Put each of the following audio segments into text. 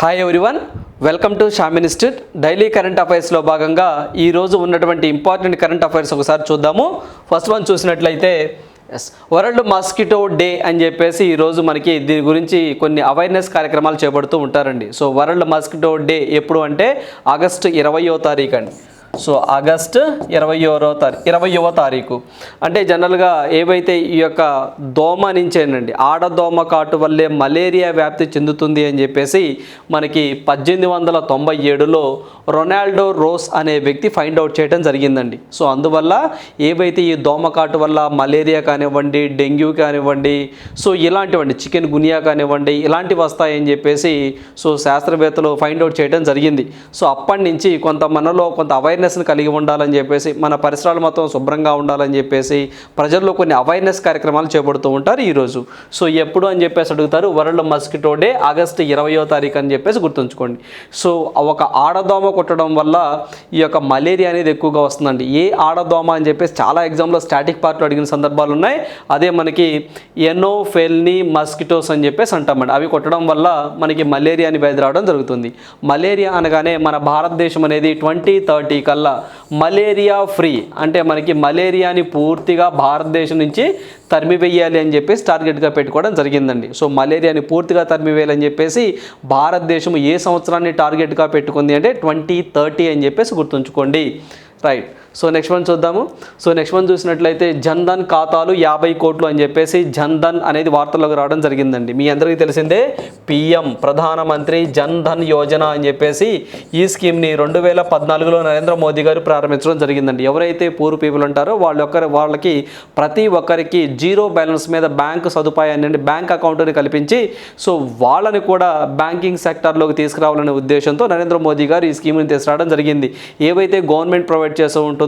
Hi everyone welcome to Sham institute daily current అఫైర్స్లో భాగంగా ఈరోజు ఉన్నటువంటి ఇంపార్టెంట్ కరెంట్ అఫైర్స్ ఒకసారి చూద్దాము. ఫస్ట్ వన్ చూసినట్లయితే ఎస్ వరల్డ్ మాస్కిటో డే అని చెప్పేసి ఈరోజు మనకి దీని గురించి కొన్ని అవేర్నెస్ కార్యక్రమాలు చేపడుతూ ఉంటారండి. సో వరల్డ్ మాస్కిటో డే ఎప్పుడు అంటే ఆగస్టు ఇరవయో తారీఖు అండి సో ఆగస్ట్ ఇరవయో తారీఖు ఇరవయవ తారీఖు. అంటే జనరల్గా ఏవైతే ఈ యొక్క దోమ నుంచేనండి ఆడదోమ కాటు వల్లే మలేరియా వ్యాప్తి చెందుతుంది అని చెప్పేసి మనకి పద్దెనిమిది వందల తొంభై ఏడులో రొనాల్డో రోస్ అనే వ్యక్తి ఫైండ్ అవుట్ చేయడం జరిగిందండి. సో అందువల్ల ఏవైతే ఈ దోమ కాటు వల్ల మలేరియా కానివ్వండి డెంగ్యూ కానివ్వండి సో ఇలాంటివండి చికెన్ గునియా కానివ్వండి ఇలాంటివి వస్తాయని చెప్పేసి సో శాస్త్రవేత్తలు ఫైండ్ అవుట్ చేయడం జరిగింది. సో అప్పటి నుంచి కొంత మనలో కొంత అవేర్నెస్ని కలిగి ఉండాలని చెప్పేసి మన పరిసరాలు మొత్తం శుభ్రంగా ఉండాలని చెప్పేసి ప్రజల్లో కొన్ని అవేర్నెస్ కార్యక్రమాలు చేపడుతూ ఉంటారు ఈరోజు. సో ఎప్పుడు అని చెప్పేసి అడుగుతారు వరల్డ్ మస్కిటో డే ఆగస్టు ఇరవయో తారీఖు అని చెప్పేసి గుర్తుంచుకోండి. సో ఒక ఆడదోమ కుట్టడం వల్ల ఈ యొక్క మలేరియా అనేది ఎక్కువగా వస్తుందండి. ఏ ఆడదోమ అని చెప్పేసి చాలా ఎగ్జామ్లో స్టాటిక్ పార్ట్లో అడిగిన సందర్భాలు ఉన్నాయి. అదే మనకి ఎనోఫెల్ని మస్కిటోస్ అని చెప్పేసి అంటామండి. అవి కొట్టడం వల్ల మనకి మలేరియా అని వ్యాధి రావడం జరుగుతుంది. మలేరియా అనగానే మన భారతదేశం అనేది ట్వంటీ థర్టీ కల్లా మలేరియా ఫ్రీ అంటే మనకి మలేరియాని పూర్తిగా భారతదేశం నుంచి తరిమివేయాలి అని చెప్పేసి టార్గెట్గా పెట్టుకోవడం జరిగిందండి. సో మలేరియాని పూర్తిగా తరిమివేయాలని చెప్పేసి భారతదేశం ఏ సంవత్సరాన్ని టార్గెట్గా పెట్టుకుంది అంటే ట్వంటీ థర్టీ అని చెప్పేసి గుర్తుంచుకోండి. రైట్. సో నెక్స్ట్ వన్ చూద్దాము. సో నెక్స్ట్ వన్ చూసినట్లయితే జన్ధన్ ఖాతాలు యాభై కోట్లు అని చెప్పేసి జన్ధన్ అనేది వార్తల్లోకి రావడం జరిగిందండి. మీ అందరికీ తెలిసిందే పిఎం ప్రధానమంత్రి జన్ధన్ యోజన అని చెప్పేసి ఈ స్కీమ్ని రెండు వేల పద్నాలుగులో నరేంద్ర మోదీ గారు ప్రారంభించడం జరిగిందండి. ఎవరైతే పూర్ పీపుల్ ఉంటారో వాళ్ళ ఒక్కరి వాళ్ళకి ప్రతి ఒక్కరికి జీరో బ్యాలెన్స్ మీద బ్యాంక్ సదుపాయాన్ని అండి బ్యాంక్ అకౌంట్ని కల్పించి సో వాళ్ళని కూడా బ్యాంకింగ్ సెక్టార్లోకి తీసుకురావాలనే ఉద్దేశంతో నరేంద్ర మోదీ గారు ఈ స్కీమ్ని తీసుకురావడం జరిగింది. ఏవైతే గవర్నమెంట్ ప్రొవైడ్ చేస్తూ ఉంటుందో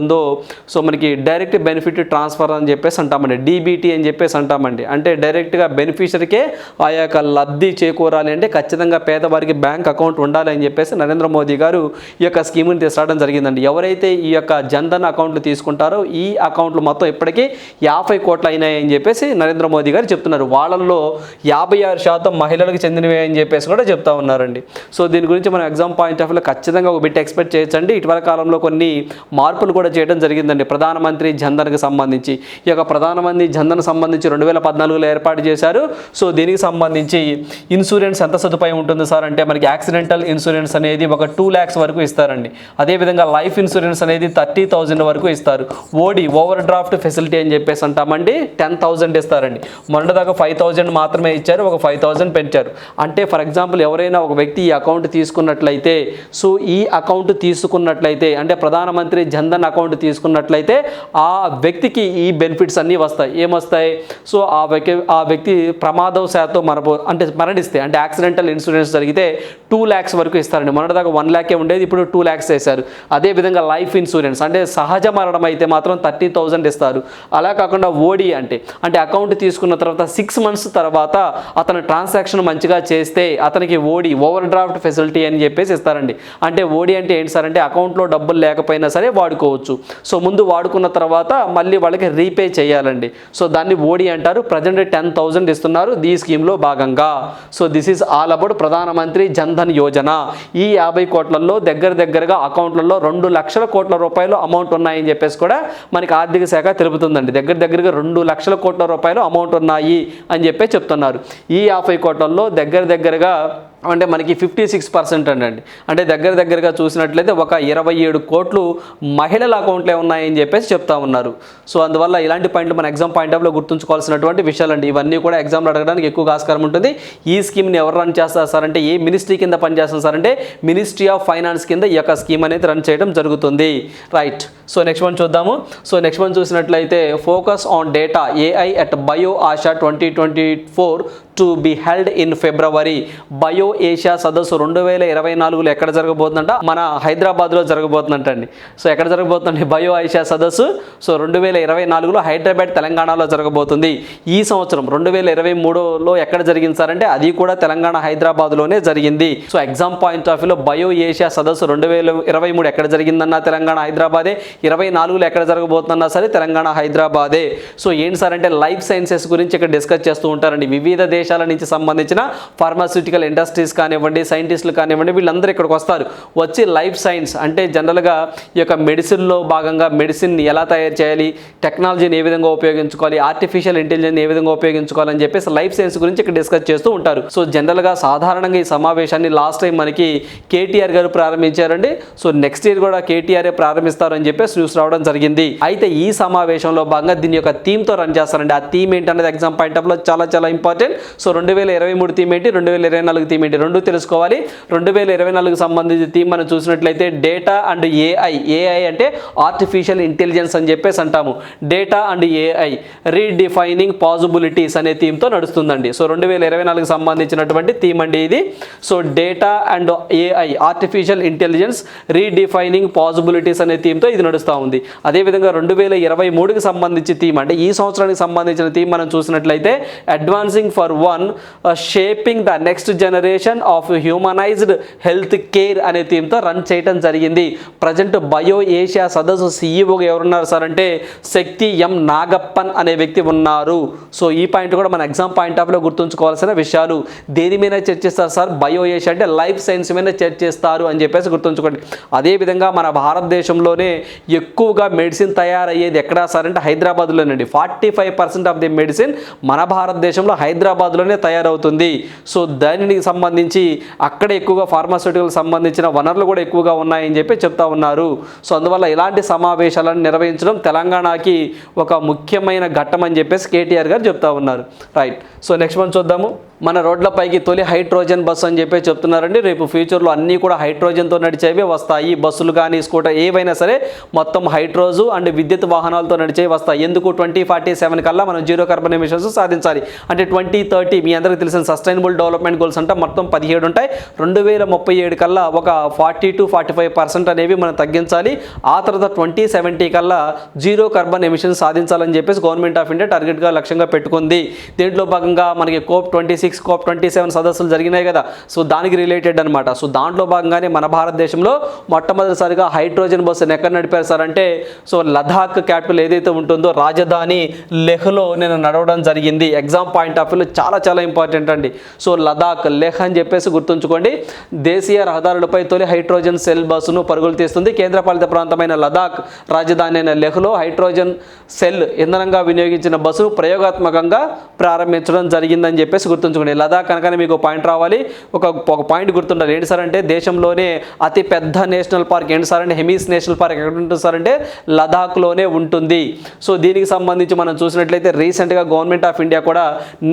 సో మనకి డైరెక్ట్ బెనిఫిట్ ట్రాన్స్ఫర్ అని చెప్పేసి అంటామండి. డీబీటీ అని చెప్పేసి అంటామండి. అంటే డైరెక్ట్గా బెనిఫిషరీకే ఆ యొక్క లబ్ధి చేకూరాలి అంటే ఖచ్చితంగా పేదవారికి బ్యాంక్ అకౌంట్ ఉండాలి అని చెప్పేసి నరేంద్ర మోదీ గారు ఈ యొక్క స్కీమ్ని తీసుకురావడం జరిగిందండి. ఎవరైతే ఈ యొక్క జన్ధన్ అకౌంట్లు తీసుకుంటారో ఈ అకౌంట్లు మొత్తం ఇప్పటికీ యాభై కోట్లు అయినాయని చెప్పేసి నరేంద్ర మోదీ గారు చెప్తున్నారు. వాళ్ళల్లో యాభై ఆరు శాతం మహిళలకు చెందినవి అని చెప్పేసి కూడా చెప్తా ఉన్నారండి. సో దీని గురించి మనం ఎగ్జామ్ పాయింట్ ఆఫ్ వ్యూలో ఖచ్చితంగా ఒక బిట్ ఎక్స్పెక్ట్ చేయొచ్చండి. ఇటీవల కాలంలో కొన్ని మార్పులు కూడా చేయడం జరిగిందండి. ప్రధానమంత్రి జన్ధన్కి సంబంధించి. ఈ యొక్క ప్రధానమంత్రి జన్ధన్ సంబంధించి రెండు వేల పద్నాలుగులో ఏర్పాటు చేశారు. సో దీనికి సంబంధించి ఇన్సూరెన్స్ ఎంత సదుపాయం ఉంటుంది సార్? అంటే మనకి యాక్సిడెంటల్ ఇన్సూరెన్స్ అనేది ఒక టూ ల్యాక్స్ వరకు ఇస్తారండి. అదేవిధంగా లైఫ్ ఇన్సూరెన్స్ అనేది థర్టీ థౌజండ్ వరకు ఇస్తారు. ఓడి ఓవర్ డ్రాఫ్ట్ ఫెసిలిటీ అని చెప్పేసి అంటామండి. టెన్ థౌజండ్ ఇస్తారండి. మొన్నటిదాకా ఫైవ్ థౌజండ్ మాత్రమే ఇచ్చారు. ఒక ఫైవ్ థౌజండ్ పెంచారు. అంటే ఫర్ ఎగ్జాంపుల్ ఎవరైనా ఒక వ్యక్తి ఈ అకౌంట్ తీసుకున్నట్లయితే సో ఈ అకౌంట్ తీసుకున్నట్లయితే అంటే ప్రధానమంత్రి జన్ధన్ అకౌంట్ తీసుకున్నట్లయితే ఆ వ్యక్తికి ఈ బెనిఫిట్స్ అన్నీ వస్తాయి. ఏమొస్తాయి? సో ఆ వ్యక్తి ఆ వ్యక్తి ప్రమాదవశాత్తు మరపో అంటే మరణిస్తే అంటే యాక్సిడెంటల్ ఇన్సూరెన్స్ జరిగితే టూ ల్యాక్స్ వరకు ఇస్తారండి. మొన్నటిదాకా వన్ ల్యాకే ఉండేది ఇప్పుడు టూ ల్యాక్స్ వేశారు. అదేవిధంగా లైఫ్ ఇన్సూరెన్స్ అంటే సహజ మరణం అయితే మాత్రం థర్టీ థౌజండ్ ఇస్తారు. అలా కాకుండా ఓడి అంటే అంటే అకౌంట్ తీసుకున్న తర్వాత సిక్స్ మంత్స్ తర్వాత అతను ట్రాన్సాక్షన్ మంచిగా చేస్తే అతనికి ఓడి ఓవర్ డ్రాఫ్ట్ ఫెసిలిటీ అని చెప్పేసి ఇస్తారండి. అంటే ఓడి అంటే ఏంటి సార్? అంటే అకౌంట్లో డబ్బులు లేకపోయినా సరే వాడుకోవచ్చు. సో ముందు వాడుకున్న తర్వాత మళ్ళీ వాళ్ళకి రీపే చేయాలండి. సో దాన్ని ఓడి అంటారు. ప్రజెంట్ టెన్ థౌజండ్ ఇస్తున్నారు ఈ స్కీమ్లో భాగంగా. So this is all about Pradhan Mantri Jan Dhan Yojana. ఈ యాభై కోట్లలో దగ్గర దగ్గరగా అకౌంట్లలో రెండు లక్షల కోట్ల రూపాయలు అమౌంట్ ఉన్నాయని చెప్పేసి కూడా మనకి ఆర్థిక శాఖ తెలుపుతుందండి. దగ్గర దగ్గరగా రెండు లక్షల కోట్ల రూపాయలు అమౌంట్ ఉన్నాయి అని చెప్పి చెప్తున్నారు. ఈ యాభై కోట్లలో దగ్గర దగ్గరగా అంటే మనకి ఫిఫ్టీ సిక్స్ పర్సెంట్ అండి. అంటే దగ్గర దగ్గరగా చూసినట్లయితే ఒక ఇరవై ఏడు కోట్లు మహిళల అకౌంట్లే ఉన్నాయని చెప్పేసి చెప్తా ఉన్నారు. సో అందువల్ల ఇలాంటి పాయింట్లు మన ఎగ్జామ్ పాయింట్ ఆఫ్లో గుర్తుంచుకోవాల్సినటువంటి విషయాలండి. ఇవన్నీ కూడా ఎగ్జామ్లు అడగడానికి ఎక్కువ ఆస్కారం ఉంటుంది. ఈ స్కీమ్ని ఎవరు రన్ చేస్తారు సార్? అంటే ఏ మినిస్ట్రీ కింద పనిచేస్తారు సార్? అంటే మినిస్ట్రీ ఆఫ్ ఫైనాన్స్ కింద ఈ యొక్క స్కీమ్ అనేది రన్ చేయడం జరుగుతుంది. రైట్. సో నెక్స్ట్ వన్ చూద్దాము. సో నెక్స్ట్ వన్ చూసినట్లయితే focus on data AI at bio Asia twenty twenty four to be held in February bio Asia సదస్సు రెండు వేల ఇరవై నాలుగులో ఎక్కడ జరగబోతుందంట? మన హైదరాబాద్లో జరగబోతుందంటండి. సో ఎక్కడ జరగబోతుందండి బయో ఏషియా సదస్సు. సో రెండు వేల ఇరవై నాలుగులో హైదరాబాద్ తెలంగాణలో జరగబోతుంది. ఈ సంవత్సరం రెండు వేల ఇరవై మూడులో ఎక్కడ జరిగింది సార్ అంటే అది కూడా తెలంగాణ హైదరాబాద్లోనే జరిగింది. సో ఎగ్జామ్ పాయింట్ ఆఫ్ వ్యూలో బయో ఏషియా సదస్సు రెండు వేల ఇరవై మూడు ఎక్కడ జరిగిందన్నా తెలంగాణ హైదరాబాదే. ఇరవై నాలుగులో ఎక్కడ జరగబోతుందన్నా సరే తెలంగాణ హైదరాబాదే. సో ఏంటి సార్ అంటే లైఫ్ సైన్సెస్ గురించి ఇక్కడ డిస్కస్ చేస్తూ ఉంటారండి. వివిధ దేశాల నుంచి సంబంధించిన ఫార్మాస్యూటికల్ ఇండస్ట్రీస్ కానివ్వండి సైంటిస్టులు కానివ్వండి వీళ్ళందరూ ఇక్కడికి వస్తారు. వచ్చి లైఫ్ సైన్స్ అంటే జనరల్గా ఈ యొక్క మెడిసిన్లో భాగంగా మెడిసిన్ ఎలా తయారు చేయాలి టెక్నాలజీని ఏ విధంగా ఉపయోగించుకోవాలి ఆర్టిఫిషియల్ ఇంటెలిజెన్స్ ఏ విధంగా ఉపయోగించుకోవాలని చెప్పేసి లైఫ్ సైన్స్ గురించి ఇక్కడ డిస్కస్ చేస్తూ ఉంటారు. సో జనరల్గా సాధారణంగా ఈ సమావేశాన్ని లాస్ట్ టైం మనకి కేటీఆర్ గారు ప్రారంభించారండి. సో నెక్స్ట్ ఇయర్ కూడా కేటీఆరే ప్రారంభిస్తారని చెప్పేసి న్యూస్ రావడం జరిగింది. అయితే ఈ సమావేశంలో భాగంగా దీని యొక్క థీమ్తో రన్ చేస్తారండి. ఆ థీమ్ ఏంటనేది ఎగ్జామ్ పాయింట్ ఆఫ్లో చాలా చాలా ఇంపార్టెంట్ సో రెండు వేల ఇరవై మూడు థీమ్ ఏంటి? రెండు వేల ఇరవై నాలుగు థీమ్ ఏంటి? రెండు తెలుసుకోవాలి. రెండు వేల ఇరవై నాలుగు సంబంధించిన థీమ్ మనం చూసినట్లయితే డేటా అండ్ ఏఐ ఏఐ అంటే ఆర్టిఫిషియల్ ఇంటెలిజెన్స్ అని చెప్పేసి అంటాము. Data and AI redefining possibilities అనే థీమ్తో నడుస్తుందండి. సో రెండు వేల ఇరవై నాలుగు సంబంధించినటువంటి థీమ్ అండి ఇది. So data and AI artificial intelligence redefining possibilities అనే థీమ్తో ఇది నడుస్తూ ఉంది. అదేవిధంగా రెండు వేల ఇరవై మూడుకి సంబంధించి థీమ్ అంటే ఈ సంవత్సరానికి సంబంధించిన థీమ్ మనం చూసినట్లయితే advancing for one shaping the next generation of humanized health care అనే థీమ్తో రన్ చేయడం జరిగింది. ప్రజెంట్ బయో ఏషియా సదస్సు సీఈఓగా ఎవరున్నారు సార్ అంటే శక్తి ఎం నాగప్పన్ అనే వ్యక్తి ఉన్నారు. సో ఈ పాయింట్ కూడా మన ఎగ్జామ్ పాయింట్ ఆఫ్లో గుర్తుంచుకోవాల్సిన విషయాలు. దేని మీద చర్చిస్తారు సార్ బయో ఏషియా అంటే లైఫ్ సైన్స్ మీద చర్చిస్తారు అని చెప్పేసి గుర్తుంచుకోండి. అదేవిధంగా మన భారతదేశంలోనే ఎక్కువగా మెడిసిన్ తయారయ్యేది ఎక్కడా సార్ అంటే హైదరాబాద్లోనండి. Forty five percent of the medicine మన భారతదేశంలో హైదరాబాద్ హైదరాబాద్లోనే తయారవుతుంది. సో దానికి సంబంధించి అక్కడ ఎక్కువగా ఫార్మాస్యూటికల్ సంబంధించిన వనరులు కూడా ఎక్కువగా ఉన్నాయని చెప్పి చెప్తా ఉన్నారు. సో అందువల్ల ఇలాంటి సమావేశాలను నిర్వహించడం తెలంగాణకి ఒక ముఖ్యమైన ఘట్టం అని చెప్పేసి కేటీఆర్ గారు చెప్తా ఉన్నారు. రైట్ సో నెక్స్ట్ మనం చూద్దాము. మన రోడ్లపైకి తొలి హైడ్రోజన్ బస్సు అని చెప్పి చెప్తున్నారండి. రేపు ఫ్యూచర్లో అన్నీ కూడా హైడ్రోజన్తో నడిచేవి వస్తాయి. బస్సులు కానీ స్కూటర్ ఏవైనా సరే మొత్తం హైడ్రోజు అండ్ విద్యుత్ వాహనాలతో నడిచేవి వస్తాయి. ఎందుకు? ట్వంటీ ఫార్టీ సెవెన్ కల్లా మనం జీరో కార్బన్ ఎమిషన్స్ సాధించాలి. అంటే ట్వంటీ థర్టీ మీ అందరికీ తెలిసిన సస్టైనబుల్ డెవలప్మెంట్ గోల్స్ అంటే మొత్తం పదిహేడు ఉంటాయి. రెండు వేల ముప్పై ఏడు కల్లా ఒక forty to forty five percent అనేవి మనం తగ్గించాలి. ఆ తర్వాత ట్వంటీ సెవెంటీ కల్లా జీరో కార్బన్ ఎమిషన్ సాధించాలని చెప్పేసి గవర్నమెంట్ ఆఫ్ ఇండియా టార్గెట్గా లక్ష్యంగా పెట్టుకుంది. దీంట్లో భాగంగా మనకి COP twenty six COP twenty seven సదస్సులు జరిగినాయి కదా. సో దానికి రిలేటెడ్ అనమాట సో దాంట్లో భాగంగానే మన భారతదేశంలో మొట్టమొదటిసారిగా హైడ్రోజన్ బస్సును ఎక్కడ నడిపారు సార్ అంటే సో లదాఖ్ క్యాపిటల్ ఏదైతే ఉంటుందో రాజధాని లెహ్లో నేను నడవడం జరిగింది. ఎగ్జామ్ పాయింట్ ఆఫ్ వ్యూలో చాలా చాలా ఇంపార్టెంట్ అండి. సో లదాఖ్ లెహ్ అని చెప్పేసి గుర్తుంచుకోండి. దేశీయ రహదారులపై తొలి హైడ్రోజన్ సెల్ బస్సును పరుగులు తీస్తుంది. కేంద్రపాలిత ప్రాంతమైన లదాఖ్ రాజధాని అయిన లెహ్లో హైడ్రోజన్ సెల్ ఇంధనంగా వినియోగించిన బస్సును ప్రయోగాత్మకంగా ప్రారంభించడం జరిగిందని చెప్పేసి గుర్తుంచుకోండి. లదాఖ్ అనగానే మీకు పాయింట్ రావాలి. ఒక ఒక పాయింట్ గుర్తుండాలి. ఏంటి సార్ అంటే దేశంలోనే అతి పెద్ద నేషనల్ పార్క్ ఏంటి సార్ అంటే హెమీస్ నేషనల్ పార్క్ ఎక్కడ ఉంటుంది సార్ అంటే లదాఖ్లోనే ఉంటుంది. సో దీనికి సంబంధించి మనం చూసినట్లయితే రీసెంట్గా గవర్నమెంట్ ఆఫ్ ఇండియా కూడా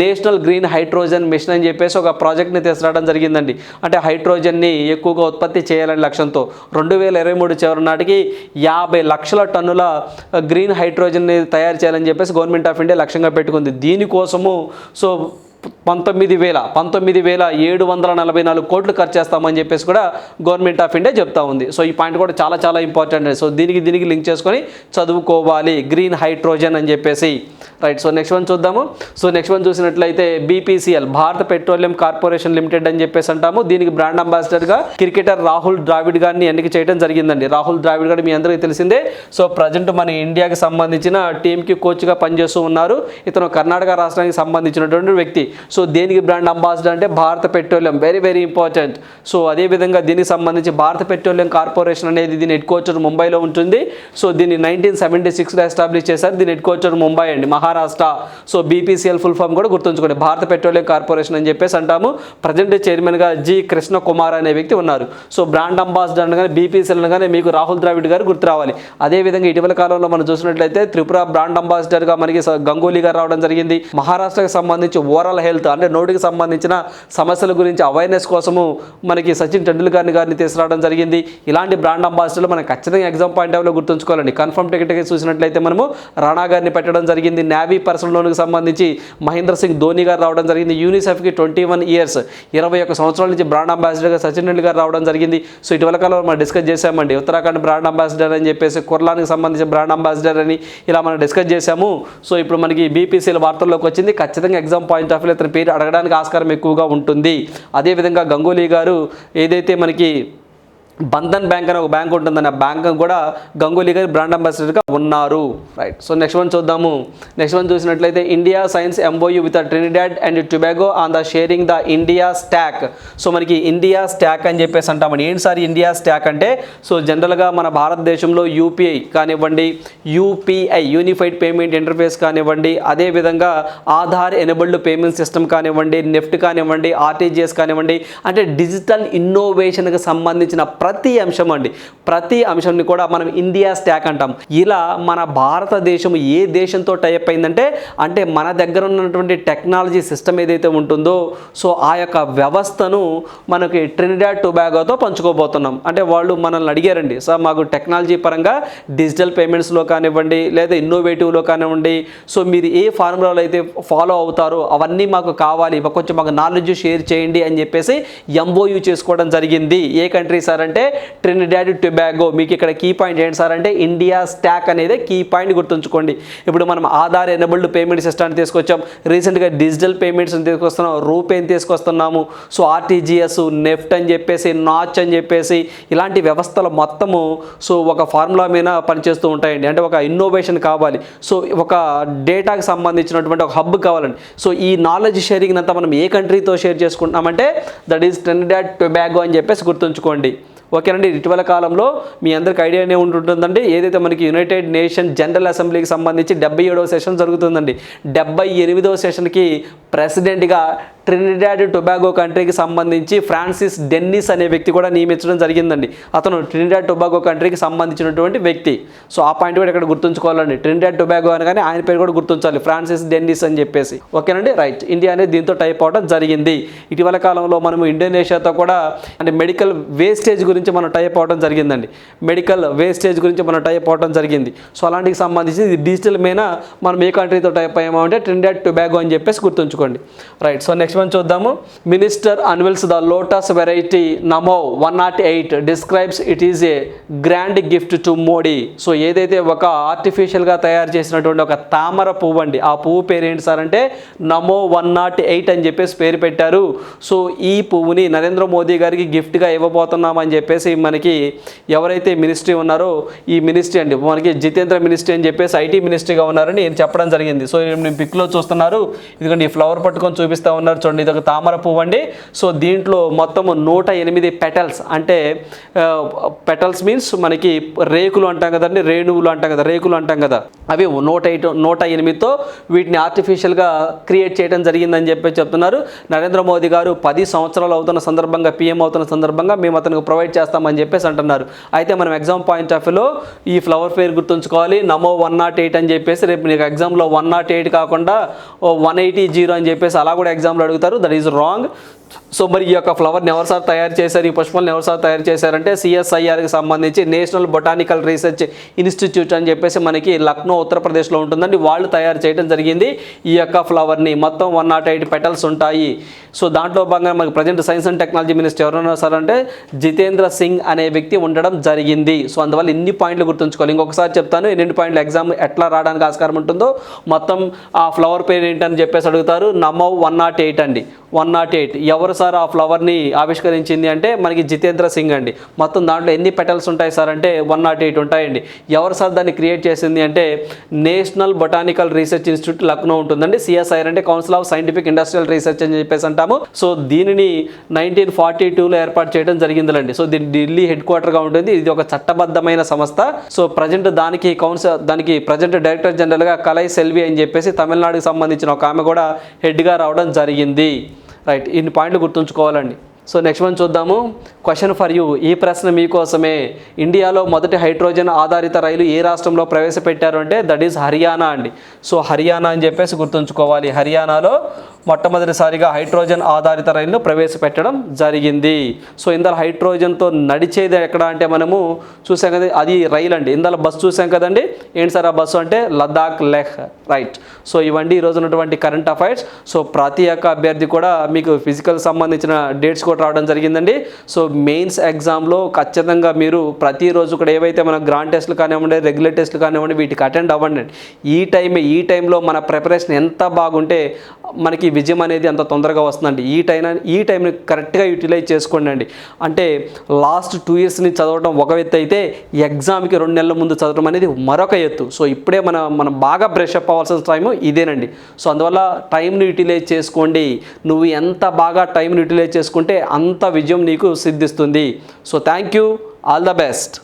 నేషనల్ గ్రీన్ హైడ్రోజన్ మిషన్ అని చెప్పేసి ఒక ప్రాజెక్ట్ని తీసుకురావడం జరిగిందండి. అంటే హైడ్రోజన్ని ఎక్కువగా ఉత్పత్తి చేయాలని లక్ష్యంతో. రెండు వేల ఇరవై మూడు చివరి నాటికి యాభై లక్షల టన్నుల గ్రీన్ హైడ్రోజన్ని తయారు చేయాలని చెప్పేసి గవర్నమెంట్ ఆఫ్ ఇండియా లక్ష్యంగా పెట్టుకుంది. దీనికోసము సో పంతొమ్మిది వేల పంతొమ్మిది వేల ఏడు వందల నలభై నాలుగు కోట్లు ఖర్చు చేస్తామని చెప్పేసి కూడా గవర్నమెంట్ ఆఫ్ ఇండియా చెప్తా ఉంది. సో ఈ పాయింట్ కూడా చాలా చాలా ఇంపార్టెంట్ సో దీనికి దీనికి లింక్ చేసుకొని చదువుకోవాలి. గ్రీన్ హైడ్రోజన్ అని చెప్పేసి. రైట్ సో నెక్స్ట్ వన్ చూద్దాము. సో నెక్స్ట్ వన్ చూసినట్లయితే BPCL Bharat petroleum corporation limited అని చెప్పేసి అంటాము. దీనికి బ్రాండ్ అంబాసిడర్గా క్రికెటర్ రాహుల్ ద్రావిడ్ గారిని ఎన్నిక చేయడం జరిగిందండి. రాహుల్ ద్రావిడ్ గారు మీ అందరికీ తెలిసిందే. సో ప్రజెంట్ మన ఇండియాకి సంబంధించిన టీంకి కోచ్గా పనిచేస్తూ ఉన్నారు. ఇతను కర్ణాటక రాష్ట్రానికి సంబంధించినటువంటి వ్యక్తి. సో దేనికి బ్రాండ్ అంబాసిడర్ అంటే Bharat petroleum very very important so అదేవిధంగా దీనికి సంబంధించి భారత పెట్రోలియం కార్పొరేషన్ అనేది దీని హెడ్ క్వార్టర్ ముంబైలో ఉంటుంది. సో దీన్ని నైన్టీన్ సెవెంటీ సిక్స్లో ఎస్టాబ్లిష్ చేశారు. దీని హెడ్ క్వార్టర్ ముంబై అండి Maharashtra. So BPCL full form కూడా గుర్తుంచుకోండి. భారత పెట్రోలియం కార్పొరేషన్ అని చెప్పేసి అంటాము. ప్రజెంట్ చైర్మన్గా జి కృష్ణ కుమార్ అనే వ్యక్తి ఉన్నారు. సో బ్రాండ్ అంబాసిడర్ అనగానే బీపీసీఎల్ అనగానే మీకు రాహుల్ ద్రావిడ్ గారు గుర్తు రావాలి. అదేవిధంగా ఇటీవల కాలంలో మనం చూసినట్లయితే త్రిపుర బ్రాండ్ అంబాసిడర్గా మనకి గంగూలీగా గంగూలీ గారు రావడం జరిగింది. మహారాష్ట్రకు సంబంధించి ఓవరాల్ హెల్త్ అంటే నోటికి సంబంధించిన సమస్యల గురించి అవేర్నెస్ కోసము మనకి సచిన్ టెండూల్కర్ గారిని తీసుకురావడం జరిగింది. ఇలాంటి బ్రాండ్ అంబాసిడర్లు మనం ఖచ్చితంగా ఎగ్జామ్ పాయింట్ ఆఫ్లో గుర్తుంచుకోవాలండి. కన్ఫర్మ్ టికెట్ చూసినట్లయితే మనము రాణా గారిని పెట్టడం జరిగింది. నేవీ పర్సనల్ లోన్కి సంబంధించి మహేంద్ర సింగ్ ధోని గారు రావడం జరిగింది. యూనిసెఫ్కి ట్వంటీ వన్ ఇయర్స్ ఇరవై ఒక్క సంవత్సరాల నుంచి బ్రాండ్ అంబాసిడర్గా సచిన్ టెండూల్కర్ గారు రావడం జరిగింది. సో ఇటీవల కాలంలో మనం డిస్కస్ చేశామండి. ఉత్తరాఖండ్ బ్రాండ్ అంబాసిడర్ అని చెప్పేసి కుర్లానికి సంబంధించిన బ్రాండ్ అంబాసిడర్ అని ఇలా మనం డిస్కస్ చేశాము. సో ఇప్పుడు మనకి బీపీసీల వార్తల్లోకి వచ్చింది. ఖచ్చితంగా ఎగ్జామ్ పాయింట్ ఆఫ్ వ్యూ ఇతని పేరు అడగడానికి ఆస్కారం ఎక్కువగా ఉంటుంది. అదేవిధంగా గంగూలీ గారు ఏదైతే మనకి బంధన్ బ్యాంక్ అనే ఒక బ్యాంక్ ఉంటుందని ఆ బ్యాంక్ కూడా గంగూలీ గారి బ్రాండ్ అంబాసిడర్గా ఉన్నారు. రైట్ సో నెక్స్ట్ వన్ చూద్దాము. నెక్స్ట్ వన్ చూసినట్లయితే India science MoU with Trinidad and Tobago on the sharing the India stack so మనకి ఇండియా స్టాక్ అని చెప్పేసి అంటామని ఏంటి సార్ ఇండియా స్టాక్ అంటే? సో జనరల్గా మన భారతదేశంలో యూపీఐ కానివ్వండి యూపీఐ యూనిఫైడ్ పేమెంట్ ఇంటర్ఫేస్ కానివ్వండి అదేవిధంగా ఆధార్ ఎనబుల్డ్ పేమెంట్ సిస్టమ్ కానివ్వండి నెఫ్ట్ కానివ్వండి ఆర్టీజీఎస్ కానివ్వండి అంటే డిజిటల్ ఇన్నోవేషన్కి సంబంధించిన ప్రతి అంశం అండి. ప్రతి అంశంని కూడా మనం ఇండియా స్టాక్ అంటాం. ఇలా మన భారతదేశం ఏ దేశంతో టైప్ అయిందంటే అంటే మన దగ్గర ఉన్నటువంటి టెక్నాలజీ సిస్టమ్ ఏదైతే ఉంటుందో సో ఆ యొక్క వ్యవస్థను మనకి ట్రినిడాడ్ టొబాగోతో పంచుకోబోతున్నాం. అంటే వాళ్ళు మనల్ని అడిగారండి సార్ మాకు టెక్నాలజీ పరంగా డిజిటల్ పేమెంట్స్లో కానివ్వండి లేదా ఇన్నోవేటివ్లో కానివ్వండి సో మీరు ఏ ఫార్ములాలో అయితే ఫాలో అవుతారో అవన్నీ మాకు కావాలి కొంచెం మాకు నాలెడ్జ్ షేర్ చేయండి అని చెప్పేసి ఎంఓయూ చేసుకోవడం జరిగింది. ఏ కంట్రీ సార్ అంటే ట్రినిడాడ్ టొబాగో మీకు ఇక్కడ కీ పాయింట్ ఏంటి సార్ అంటే ఇండియా స్టాక్ అనేది కీ పాయింట్ గుర్తుంచుకోండి. ఇప్పుడు మనం ఆధార్ ఎనబుల్డ్ పేమెంట్ సిస్టమ్ తీసుకొచ్చాం. రీసెంట్గా డిజిటల్ పేమెంట్స్ తీసుకొస్తున్నాం. రూపేని తీసుకొస్తున్నాము. సో ఆర్టీజీఎస్ నెఫ్ట్ అని చెప్పేసి నాచ్ అని చెప్పేసి ఇలాంటి వ్యవస్థలు మొత్తము సో ఒక ఫార్ములా మీద పనిచేస్తూ ఉంటాయండి. అంటే ఒక ఇన్నోవేషన్ కావాలి. సో ఒక డేటాకి సంబంధించినటువంటి ఒక హబ్ కావాలండి. సో ఈ నాలెడ్జ్ షేరింగ్ అంతా మనం ఏ కంట్రీతో షేర్ చేసుకుంటున్నామంటే దట్ ఈస్ ట్రినిడాడ్ టొబాగో అని చెప్పేసి గుర్తుంచుకోండి. ఓకేనండి ఇటీవల కాలంలో మీ అందరికి ఐడియానే ఉంటుందండి ఏదైతే మనకి యునైటెడ్ నేషన్ జనరల్ అసెంబ్లీకి సంబంధించి డెబ్బై ఏడవ సెషన్ జరుగుతుందండి. డెబ్బై ఎనిమిదవ సెషన్కి ప్రెసిడెంట్గా ట్రినిడాడ్ టొబాగో కంట్రీకి సంబంధించి ఫ్రాన్సిస్ డెన్నిస్ అనే వ్యక్తి కూడా నియమించడం జరిగిందండి. అతను ట్రినిడాడ్ టొబాగో కంట్రీకి సంబంధించినటువంటి వ్యక్తి. సో ఆ పాయింట్ కూడా ఇక్కడ గుర్తుంచుకోవాలండి. ట్రినిడాడ్ టొబాగో అనగానే ఆయన పేరు కూడా గుర్తుంచాలి. ఫ్రాన్సిస్ డెన్నిస్ అని చెప్పేసి. ఓకేనండి? రైట్. ఇండియా అనేది దీంతో టైప్ అవడం జరిగింది. ఇటీవల కాలంలో మనము ఇండోనేషియాతో కూడా అంటే మెడికల్ వేస్టేజ్ గురించి మనం టైప్ అవడం జరిగిందండి. మెడికల్ వేస్టేజ్ గురించి మనం టైప్ అవడం జరిగింది. సో అలాంటికి సంబంధించి డిజిటల్ మీద మనం ఏ కంట్రీతో టైప్ అయ్యామంటే ట్రినిడాడ్ టొబాగో అని చెప్పేసి గుర్తుంచుకోండి. రైట్. సో నెక్స్ట్ వన్ చూద్దాము. Minister unveils the lotus variety Namo one not eight describes it is a grand gift to Modi so ఏదైతే ఒక ఆర్టిఫిషియల్గా తయారు చేసినటువంటి ఒక తామర పువ్వు అండి ఆ పువ్వు పేరు ఏంటి సార్ అంటే నమో వన్ నాట్ ఎయిట్ అని చెప్పేసి పేరు పెట్టారు. సో ఈ పువ్వుని నరేంద్ర మోదీ గారికి గిఫ్ట్గా ఇవ్వబోతున్నామని చెప్పేసి మనకి ఎవరైతే మినిస్ట్రీ ఉన్నారో ఈ మినిస్ట్రీ అండి మనకి జితేంద్ర మినిస్ట్రీ అని చెప్పేసి ఐటీ మినిస్ట్రీగా ఉన్నారని చెప్పడం జరిగింది. సో నేను పిక్లో చూస్తున్నారు. ఇదిగోండి ఈ ఫ్లవర్ పట్టుకొని చూపిస్తూ ఉన్నారు చూడండి ఇది ఒక తామర పువ్వు అండి. సో దీంట్లో మొత్తము నూట ఎనిమిది పెటల్స్ అంటే పెటల్స్ మీన్స్ మనకి రేకులు అంటాం కదండి రేణువులు అంటాం కదా రేకులు అంటాం కదా. అవి నూట ఎయిట్ నూట ఎనిమిదితో వీటిని ఆర్టిఫిషియల్గా క్రియేట్ చేయడం జరిగిందని చెప్పి చెప్తున్నారు. నరేంద్ర మోదీ గారు పది సంవత్సరాలు అవుతున్న సందర్భంగా పీఎం అవుతున్న సందర్భంగా మేము అతనికి ప్రొవైడ్ చేస్తామని చెప్పేసి అంటున్నారు. అయితే మనం ఎగ్జామ్ పాయింట్ ఆఫ్ వ్యూలో ఈ ఫ్లవర్ పేరు గుర్తుంచుకోవాలి. నమో వన్ నాట్ ఎయిట్ అని చెప్పేసి రేపు నీకు ఎగ్జామ్లో వన్ నాట్ ఎయిట్ కాకుండా వన్ ఎయిటీ జీరో అని చెప్పేసి అలా కూడా ఎగ్జామ్లో అడుగుతారు దట్ ఈజ్ రాంగ్ సో మరి ఈ యొక్క ఫ్లవర్ని ఎవరు సార్ తయారు చేశారు? ఈ పుష్పాలను ఎవరు సార్ తయారు చేశారంటే సిఎస్ఐఆర్కి సంబంధించి నేషనల్ బొటానికల్ రీసెర్చ్ ఇన్స్టిట్యూట్ అని చెప్పేసి మనకి లక్నో ఉత్తరప్రదేశ్లో ఉంటుందండి. వాళ్ళు తయారు చేయడం జరిగింది. ఈ యొక్క ఫ్లవర్ని మొత్తం వన్ నాట్ ఎయిట్ పెటల్స్ ఉంటాయి. సో దాంట్లో భాగంగా మనకి present science and technology minister ఎవరున్నారు సార్ అంటే జితేంద్ర సింగ్ అనే వ్యక్తి ఉండడం జరిగింది. సో అందువల్ల ఇన్ని పాయింట్లు గుర్తుంచుకోవాలి. ఇంకొకసారి చెప్తాను ఎన్ని పాయింట్లు ఎగ్జామ్ ఎట్లా రావడానికి ఆస్కారం ఉంటుందో మొత్తం ఆ ఫ్లవర్ పేరు ఏంటని చెప్పేసి అడుగుతారు. నమో వన్ నాట్ ఎయిట్ అండి. వన్ నాట్ ఎయిట్ ఎవరు సార్ ఆ ఫ్లవర్ని ఆవిష్కరించింది అంటే మనకి జితేంద్ర సింగ్ అండి. మొత్తం దాంట్లో ఎన్ని పెటల్స్ ఉంటాయి సార్ అంటే వన్ నాట్ ఎయిట్ ఉంటాయండి. ఎవరు సార్ దాన్ని క్రియేట్ చేసింది అంటే national botanical research institute Lucknow ఉంటుందండి. సిఎస్ఐఆర్ అంటే council of scientific industrial research అని చెప్పేసి అంటాము. సో దీనిని నైన్టీన్ ఫార్టీ టూలో ఏర్పాటు చేయడం జరిగిందండి సో దీని ఢిల్లీ హెడ్ క్వార్టర్గా ఉంటుంది. ఇది ఒక చట్టబద్ధమైన సంస్థ. సో ప్రజెంట్ దానికి కౌన్సిల్ దానికి ప్రజెంట్ డైరెక్టర్ జనరల్గా కలై సెల్వి అని చెప్పేసి తమిళనాడుకి సంబంధించిన ఒక ఆమె కూడా హెడ్గా రావడం జరిగింది. రైట్. ఇన్ని పాయింట్లు గుర్తుంచుకోవాలండి. సో నెక్స్ట్ వన్ చూద్దాము. క్వశ్చన్ ఫర్ యూ ఈ ప్రశ్న మీకోసమే. ఇండియాలో మొదటి హైడ్రోజన్ ఆధారిత రైలు ఏ రాష్ట్రంలో ప్రవేశపెట్టారు అంటే దట్ ఈస్ హర్యానా అండి. సో హర్యానా అని చెప్పేసి గుర్తుంచుకోవాలి. హర్యానాలో మొట్టమొదటిసారిగా హైడ్రోజన్ ఆధారిత రైలును ప్రవేశపెట్టడం జరిగింది. సో ఇందల హైడ్రోజన్తో నడిచేది ఎక్కడ అంటే మనము చూసాం కదా అది రైలు అండి. ఇందల బస్సు చూసాం కదండి. ఏంటి సార్ ఆ బస్సు అంటే లద్దాఖ్ లెహ్ రైట్ సో ఇవండి ఈరోజు ఉన్నటువంటి కరెంట్ అఫైర్స్ సో ప్రతి ఒక్క అభ్యర్థి కూడా మీకు ఫిజికల్ సంబంధించిన డేట్స్ కూడా కూడా రావడం జరిగిందండి. సో మెయిన్స్ ఎగ్జామ్లో ఖచ్చితంగా మీరు ప్రతిరోజు కూడా ఏవైతే మన గ్రాండ్ టెస్ట్లు కానివ్వండి రెగ్యులర్ టెస్ట్లు కానివ్వండి వీటికి అటెండ్ అవ్వండి ఈ టైమ్ ఈ టైంలో మన ప్రిపరేషన్ ఎంత బాగుంటే మనకి విజయం అనేది అంత తొందరగా వస్తుందండి. ఈ టైం ఈ టైంని కరెక్ట్గా యూటిలైజ్ చేసుకోండి అండి అంటే లాస్ట్ టూ ఇయర్స్ నుంచి చదవడం ఒక ఎత్తు అయితే ఎగ్జామ్కి రెండు నెలల ముందు చదవడం అనేది మరొక ఎత్తు. సో ఇప్పుడే మన మనం బాగా బ్రష్ అప్ అవ్వాల్సిన టైం ఇదేనండి. సో అందువల్ల టైంని యూటిలైజ్ చేసుకోండి. నువ్వు ఎంత బాగా టైంని యూటిలైజ్ చేసుకుంటే అంత విజయం నీకు సిద్ధిస్తుంది. So thank you all the best